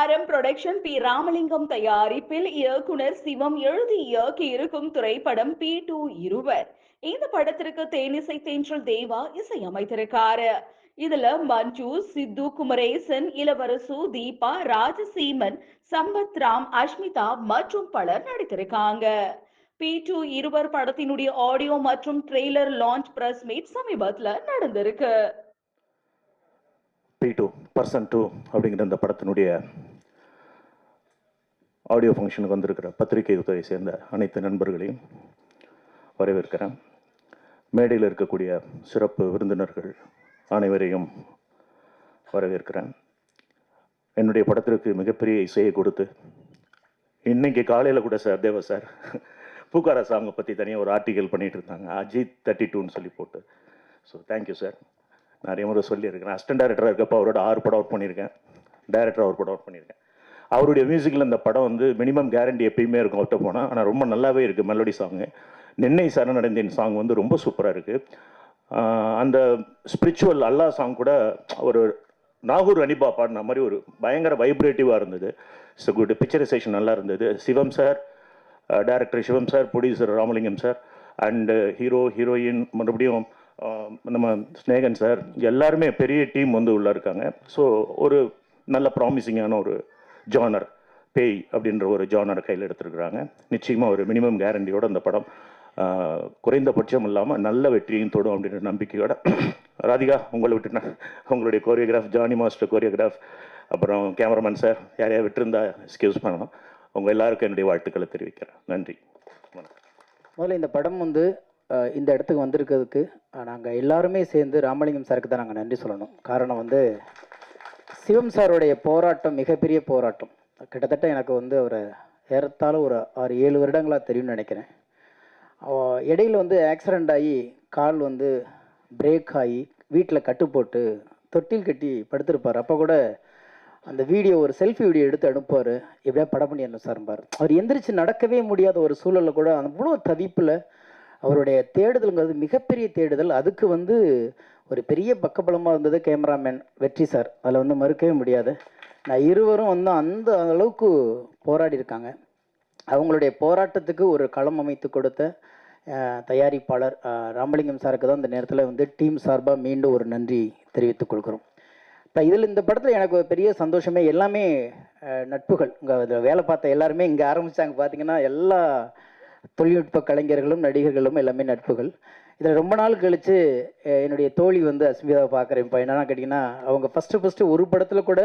ஆரம் production B. Ramalingam தயாரிப்பில் இயக்குனர் சிவம் எழுதி இயக்கி இருக்கும் திரைப்படம் பி. டூ. இருவர். இந்த படத்திற்கு தேனிசை தென்றல் தேவா இசையமைத்திருக்காரு. இதுல மஞ்சு சித்து குமரேசன் இளவரசு தீபா ராஜசீமன் சம்பத் ராம் அஷ்மிதா மற்றும் பலர் நடித்திருக்காங்க. பி. டூ. இருவர் படத்தினுடைய ஆடியோ மற்றும் ட்ரெய்லர் லான்ச் பிரஸ் மீட் சமீபத்துல நடந்திருக்கு. பி. டூ. பர்சன் டூ அப்படிங்கிற இந்த படத்தினுடைய ஆடியோ ஃபங்க்ஷனுக்கு வந்திருக்கிற பத்திரிகை துறையை சேர்ந்த அனைத்து நண்பர்களையும் வரவேற்கிறேன். மேடையில் இருக்கக்கூடிய சிறப்பு விருந்தினர்கள் அனைவரையும் வரவேற்கிறேன். என்னுடைய படத்திற்கு மிகப்பெரிய இசையை கொடுத்து இன்றைக்கி காலையில் கூட சார் தேவா சார் பூக்காரா சாங்கை பற்றி தனியாக ஒரு ஆர்டிக்கல் பண்ணிகிட்டு இருந்தாங்க. அஜித் தேர்ட்டி டூன்னு சொல்லி போட்டு. ஸோ தேங்க்யூ சார் நிறைய முறை சொல்லியிருக்கிறேன் அசிஸ்டன்ட் டேரக்டராக இருக்கப்போ அவரோட ஆறு படம் ஒர்க் பண்ணியிருக்கேன். டேரக்டர் ஒரு படம் ஒர்க் பண்ணியிருக்கேன். அவருடைய மியூசிக்கில் இந்த படம் வந்து மினிமம் கேரண்டி எப்பயுமே இருக்கும் அவர்கிட்ட போனால் ஆனால் ரொம்ப நல்லாவே இருக்குது மெலோடி சாங்கு நின்னை சரணடைந்தேன் சாங் வந்து ரொம்ப சூப்பராக இருக்குது அந்த ஸ்பிரிச்சுவல் அல்லா சாங் கூட ஒரு நாகூர் அனிபா பாடின மாதிரி ஒரு பயங்கர வைப்ரேட்டிவாக இருந்தது. ஸோ குட் பிக்சரைசேஷன் நல்லா இருந்தது. Sivam sir director Sivam sir producer Ramalingam sir and hero heroine மறுபடியும் நம்ம ஸ்னேகன் சார் எல்லாருமே பெரிய டீம் வந்து உள்ளே இருக்காங்க. ஸோ ஒரு நல்ல ப்ராமிசிங்கான ஒரு ஜானர் பேய் அப்படின்ற ஒரு ஜானரை கையில் எடுத்திருக்கிறாங்க. நிச்சயமாக ஒரு மினிமம் கேரண்டியோட அந்த படம் குறைந்தபட்சம் இல்லாமல் நல்ல வெற்றியும் தொடும் அப்படின்ற நம்பிக்கையோட. ராதிகா உங்களை விட்டுனா உங்களுடைய கோரியோகிராஃப் ஜானி மாஸ்டர் கோரியோகிராஃப் அப்புறம் கேமராமேன் சார் யாரையா விட்டுருந்தா எக்ஸ்கியூஸ் பண்ணணும் உங்கள் எல்லாருக்கும் என்னுடைய வாழ்த்துக்களை தெரிவிக்கிறேன். நன்றி. முதல்ல இந்த படம் வந்து இந்த இடத்துக்கு வந்திருக்கிறதுக்கு நாங்கள் எல்லாருமே சேர்ந்து ராமலிங்கம் சாருக்கு தான் நாங்கள் நன்றி சொல்லணும். காரணம் வந்து சிவம் சாருடைய போராட்டம் மிகப்பெரிய போராட்டம். கிட்டத்தட்ட எனக்கு வந்து அவரை ஏறத்தாழ ஒரு ஆறு ஏழு வருடங்களாக தெரியும்னு நினைக்கிறேன். இடையில் இடையில வந்து ஆக்சிடெண்ட் ஆகி கால் வந்து பிரேக் ஆகி வீட்டில் கட்டு போட்டு தொட்டில் கட்டி படுத்திருப்பார். அப்போ கூட அந்த வீடியோ ஒரு செல்ஃபி வீடியோ எடுத்து அனுப்புவார். எப்படியா படம் பண்ணிடணும் சார்பார் அவர் எந்திரிச்சு நடக்கவே முடியாத ஒரு சூழலில் கூட அவ்வளோ தவிப்பில் அவருடைய தேடுதல்ங்கிறது மிகப்பெரிய தேடுதல். அதுக்கு வந்து ஒரு பெரிய பக்கபலமாக இருந்தது கேமராமேன் வெற்றி சார். அதில் வந்து மறுக்கவே முடியாது. நான் இருவரும் வந்து அந்த அளவுக்கு போராடி இருக்காங்க. அவங்களுடைய போராட்டத்துக்கு ஒரு களம் அமைத்து கொடுத்த தயாரிப்பாளர் ராமலிங்கம் சாருக்கு தான் இந்த நேரத்தில் வந்து டீம் சார்பாக மீண்டும் ஒரு நன்றி தெரிவித்துக் கொள்கிறோம். இப்போ இதில் இந்த படத்தில் எனக்கு ஒரு பெரிய சந்தோஷமே எல்லாமே நட்புகள். இங்கே இதில் வேலை பார்த்த எல்லாருமே இங்கே ஆரம்பித்தாங்க பார்த்தீங்கன்னா எல்லா தொழில்நுட்ப கலைஞர்களும் நடிகர்களும் எல்லாமே நட்புகள். இதில் ரொம்ப நாள் கழித்து என்னுடைய தோழி வந்து அஸ்மிதாவை பார்க்குறேன். இப்போ என்னென்னா கேட்டிங்கன்னா அவங்க ஃபஸ்ட்டு ஃபஸ்ட்டு ஒரு படத்தில் கூட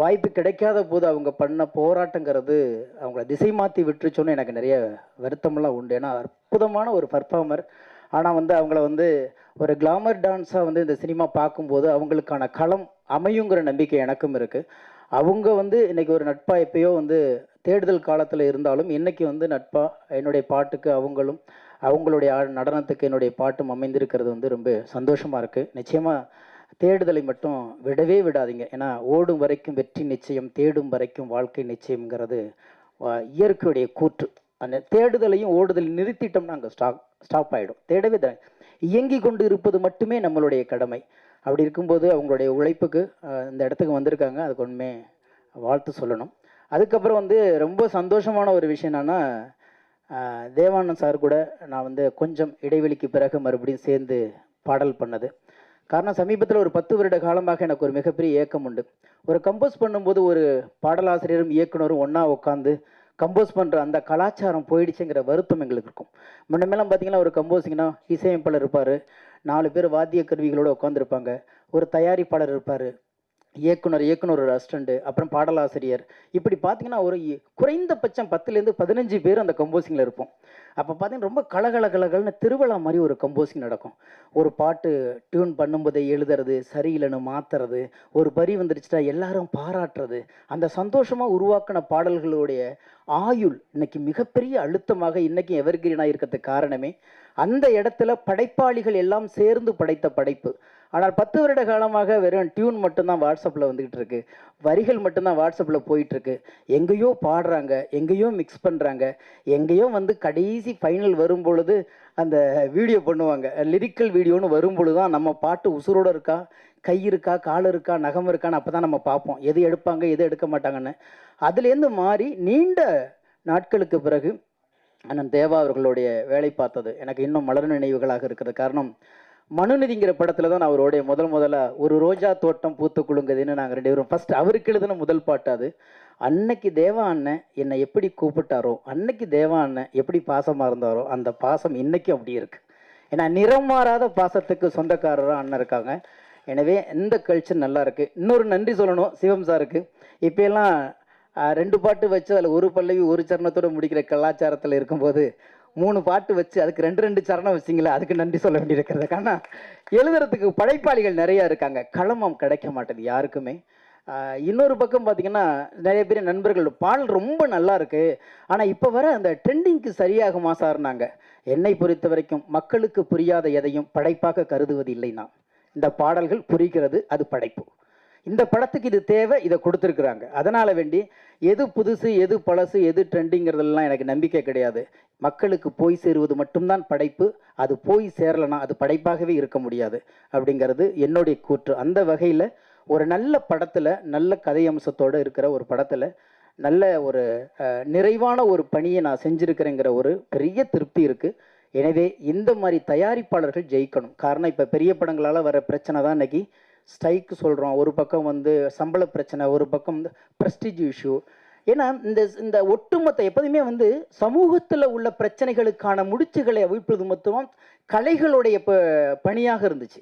வாய்ப்பு கிடைக்காத போது அவங்க பண்ண போராட்டங்கிறது அவங்கள திசை மாற்றி விட்டுருச்சோன்னு எனக்கு நிறைய வருத்தமெல்லாம் உண்டு. ஏன்னா அற்புதமான ஒரு பர்ஃபார்மர் ஆனால் வந்து அவங்கள வந்து ஒரு கிளாமர் டான்ஸாக வந்து இந்த சினிமா பார்க்கும்போது அவங்களுக்கான களம் அமையுங்கிற நம்பிக்கை எனக்கும் இருக்குது அவங்க வந்து இன்றைக்கி ஒரு நட்பாக எப்பயோ வந்து தேடுதல் காலத்தில் இருந்தாலும் இன்றைக்கி வந்து நட்பா என்னுடைய பாட்டுக்கு அவங்களும் அவங்களுடைய நடனத்துக்கு என்னுடைய பாட்டும் அமைந்திருக்கிறது வந்து ரொம்ப சந்தோஷமாக இருக்குது நிச்சயமாக தேடுதலை மட்டும் விடவே விடாதீங்க. ஏன்னா ஓடும் வரைக்கும் வெற்றி நிச்சயம் தேடும் வரைக்கும் வாழ்க்கை நிச்சயம்ங்கிறது இயற்கையுடைய கூற்று. அந்த தேடுதலையும் ஓடுதல் நிறுத்திட்டோம்னா அங்கே ஸ்டாப் ஸ்டாப் ஆகிடும் தேடவே த இயங்கி கொண்டு இருப்பது மட்டுமே நம்மளுடைய கடமை. அப்படி இருக்கும்போது அவங்களுடைய உழைப்புக்கு இந்த இடத்துக்கு வந்திருக்காங்க. அதுக்கு ஒன்றுமே வாழ்த்து சொல்லணும். அதுக்கப்புறம் வந்து ரொம்ப சந்தோஷமான ஒரு விஷயம் என்னென்னா தேவானந்த் சார் கூட நான் வந்து கொஞ்சம் இடைவெளிக்கு பிறகு மறுபடியும் சேர்ந்து பாடல் பண்ணது. காரணம் சமீபத்தில் ஒரு பத்து வருட காலமாக எனக்கு ஒரு மிகப்பெரிய ஏக்கம் உண்டு. ஒரு கம்போஸ் பண்ணும்போது ஒரு பாடலாசிரியரும் இயக்குனரும் ஒன்றா உட்காந்து கம்போஸ் பண்ணுற அந்த கலாச்சாரம் போயிடுச்சுங்கிற வருத்தம் எங்களுக்கு இருக்கும். முன்னமேலாம் பார்த்தீங்கன்னா ஒரு கம்போசிங்னா இசையமைப்பாளர் இருப்பார் நாலு பேர் வாத்திய கருவிகளோடு உட்காந்துருப்பாங்க ஒரு தயாரிப்பாளர் இருப்பார் இயக்குனர் இயக்குனர் ஒரு அசிஸ்டண்ட்டு அப்புறம் பாடலாசிரியர். இப்படி பார்த்தீங்கன்னா ஒரு இ- குறைந்தபட்சம் பத்துலேருந்து பதினஞ்சு பேர் அந்த கம்போசிங்கில் இருப்போம். அப்போ பார்த்தீங்கன்னா ரொம்ப கலகலகலகல்னு திருவிழா மாதிரி ஒரு கம்போசிங் நடக்கும். ஒரு பாட்டு டியூன் பண்ணும்போதே எழுதுறது சரியில்லைன்னு மாத்துறது ஒரு பரி வந்துருச்சுட்டா எல்லாரும் பாராட்டுறது அந்த சந்தோஷமாக உருவாக்கின பாடல்களுடைய ஆயுள் இன்னைக்கு மிகப்பெரிய அழுத்தமாக இன்னைக்கு எவர்கிரீனாக இருக்கிறதுக்கு காரணமே அந்த இடத்துல படைப்பாளிகள் எல்லாம் சேர்ந்து படைத்த படைப்பு. ஆனால் பத்து வருட காலமாக வெறும் டியூன் மட்டும்தான் வாட்ஸ்அப்பில் வந்துக்கிட்டு இருக்கு. வரிகள் மட்டும்தான் வாட்ஸ்அப்பில் போயிட்டுருக்கு எங்கேயோ பாடுறாங்க எங்கேயோ மிக்ஸ் பண்ணுறாங்க எங்கேயோ வந்து கடைசி ஃபைனல் வரும் பொழுது அந்த வீடியோ பண்ணுவாங்க. லிரிக்கல் வீடியோன்னு வரும் பொழுது தான் நம்ம பாட்டு உசுரோடு இருக்கா கை இருக்கா கால் இருக்கா நகம் இருக்கான்னு அப்போ தான் நம்ம பார்ப்போம். எது எடுப்பாங்க எது எடுக்க மாட்டாங்கன்னு. அதுலேருந்து மாறி நீண்ட நாட்களுக்கு பிறகு அண்ணன் தேவா அவர்களுடைய வேலை பார்த்தது எனக்கு இன்னும் மலர் நினைவுகளாக இருக்கிறது. காரணம் மனுநதிங்கிற படத்தில் தான் அவருடைய முதல் முதல்ல ஒரு ரோஜா தோட்டம் பூத்து குலுங்குதுன்னு நாங்கள் ரெண்டு பேரும் ஃபர்ஸ்ட் அவருக்கு எழுதின முதல் பாட்டு அது. அன்னைக்கு தேவா அண்ணன் என்னை எப்படி கூப்பிட்டாரோ அன்னைக்கு தேவா அண்ணன் எப்படி பாசமாக இருந்தாரோ அந்த பாசம் இன்னைக்கும் அப்படி இருக்கு. ஏன்னா நிறம் மாறாத பாசத்துக்கு சொந்தக்காரராக அண்ணன் இருக்காங்க. எனவே இந்த கல்ச்சர் நல்லா இருக்கு. இன்னொரு நன்றி சொல்லணும் சிவம் சாருக்கு. இப்போ எல்லாம் ரெண்டு பாட்டு வச்சு அதில் ஒரு பல்லவி ஒரு சரணத்தோட முடிக்கிற கலாச்சாரத்தில் இருக்கும்போது மூணு பாட்டு வச்சு அதுக்கு ரெண்டு ரெண்டு சரணம் வச்சிங்களா அதுக்கு நன்றி சொல்ல வேண்டியிருக்கிறது. காரணம் எழுதுறதுக்கு படைப்பாளிகள் நிறையா இருக்காங்க. களமம் கிடைக்க மாட்டேது யாருக்குமே. இன்னொரு பக்கம் பார்த்தீங்கன்னா நிறைய பேர் நண்பர்கள் பாடல் ரொம்ப நல்லா இருக்குது ஆனால் இப்போ வர அந்த ட்ரெண்டிங்க்கு சரியாகுமா சார்னாங்க என்னை பொறுத்த வரைக்கும் மக்களுக்கு புரியாத எதையும் படைப்பாக கருதுவது இல்லை நான் இந்த பாடல்கள் புரிகிறது அது படைப்பு. இந்த படத்துக்கு இது தேவை இதை கொடுத்துருக்குறாங்க. அதனால் வேண்டி எது புதுசு எது பழசு எது ட்ரெண்டிங்கிறதெல்லாம் எனக்கு நம்பிக்கை கிடையாது. மக்களுக்கு போய் சேருவது மட்டும்தான் படைப்பு. அது போய் சேரலைன்னா அது படைப்பாகவே இருக்க முடியாது. அப்படிங்கிறது என்னுடைய கூற்று. அந்த வகையில் ஒரு நல்ல படத்தில் நல்ல கதை அம்சத்தோடு இருக்கிற ஒரு படத்தில் நல்ல ஒரு நிறைவான ஒரு பணியை நான் செஞ்சுருக்கிறேங்கிற ஒரு பெரிய திருப்தி இருக்குது எனவே இந்த மாதிரி தயாரிப்பாளர்கள் ஜெயிக்கணும். காரணம் இப்போ பெரிய படங்களால் வர பிரச்சனை தான் இன்னைக்கு. ஸ்ட்ரைக்கு சொல்கிறோம் ஒரு பக்கம் வந்து சம்பள பிரச்சனை ஒரு பக்கம் வந்து ப்ரெஸ்டிஜ் இஷ்யூ ஏன்னா இந்த இந்த ஒட்டுமொத்த எப்போதுமே வந்து சமூகத்தில் உள்ள பிரச்சனைகளுக்கான முடிச்சுகளை அவிழ்ப்பது மொத்தமும் கலைகளுடைய இப்போ பணியாக இருந்துச்சு.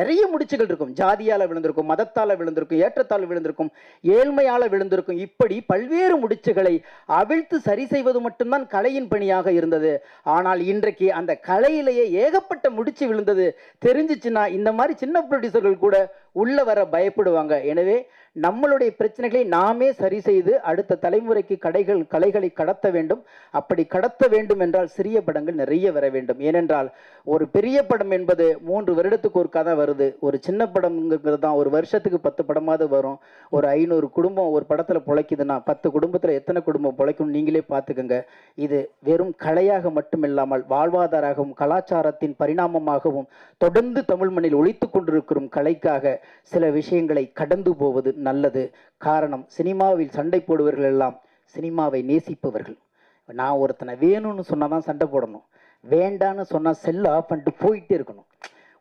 நிறைய முடிச்சுகள் இருக்கும். ஜாதியால் விழுந்திருக்கும் மதத்தால் விழுந்திருக்கும் ஏற்றத்தால் விழுந்திருக்கும் ஏழ்மையால் விழுந்திருக்கும். இப்படி பல்வேறு முடிச்சுகளை அவிழ்த்து சரி செய்வது மட்டும்தான் கலையின் பணியாக இருந்தது. ஆனால் இன்றைக்கு அந்த கலையிலேயே ஏகப்பட்ட முடிச்சு விழுந்தது. தெரிஞ்சிச்சுன்னா இந்த மாதிரி சின்ன ப்ரொடியூசர்கள் கூட உள்ள வர பயப்படுவாங்க. எனவே நம்மளுடைய பிரச்சனைகளை நாமே சரி செய்து அடுத்த தலைமுறைக்கு கடைகள் கலைகளை கடத்த வேண்டும். அப்படி கடத்த வேண்டும் என்றால் சிறிய படங்கள் நிறைய வர வேண்டும். ஏனென்றால் ஒரு பெரிய படம் என்பது மூன்று வருடத்துக்கு ஒரு கதை வருது. ஒரு சின்ன படம்ங்கிறது தான். ஒரு வருஷத்துக்கு பத்து படமாவது வரும். ஒரு ஐநூறு குடும்பம் ஒரு படத்தில் பிழைக்குதுன்னா பத்து குடும்பத்தில் எத்தனை குடும்பம் பிழைக்கும் நீங்களே பார்த்துக்கோங்க. இது வெறும் கலையாக மட்டுமில்லாமல் வாழ்வாதாரமாகவும் கலாச்சாரத்தின் பரிணாமமாகவும் தொடர்ந்து தமிழ் மண்ணில் ஒழித்து கொண்டிருக்கும் கலைக்காக சில விஷயங்களை கடந்து போவது நல்லது. காரணம் சினிமாவில் சண்டை போடுவர்கள் எல்லாம் சினிமாவை நேசிப்பவர்கள். நான் ஒருத்தனை வேணும்னு சொன்னால் தான் சண்டை போடணும். வேண்டான்னு சொன்னால் செல்ல ஆஃப் பண்ணிட்டு போயிட்டே இருக்கணும்.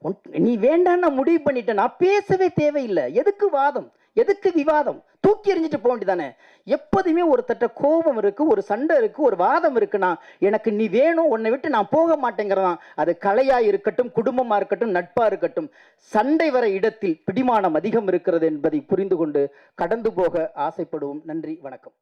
உன்- நீ வேண்டான்னு நான் முடிவு பண்ணிட்டேன் நான் பேசவே தேவையில்லை. எதுக்கு வாதம்? எதுக்கு விவாதம்? தூக்கி எறிஞ்சிட்டு போக வேண்டியதானே எப்போதுமே ஒருத்தட்ட கோபம் இருக்கு ஒரு சண்டை இருக்கு ஒரு வாதம் இருக்குன்னா எனக்கு நீ வேணும் உன்னை விட்டு நான் போக மாட்டேங்கிறதான். அது கலையா இருக்கட்டும் குடும்பமா இருக்கட்டும் நட்பா இருக்கட்டும் சண்டை வர இடத்தில் பிடிமானம் அதிகம் இருக்கிறது என்பதை புரிந்து கொண்டு கடந்து போக ஆசைப்படுவோம். நன்றி வணக்கம்.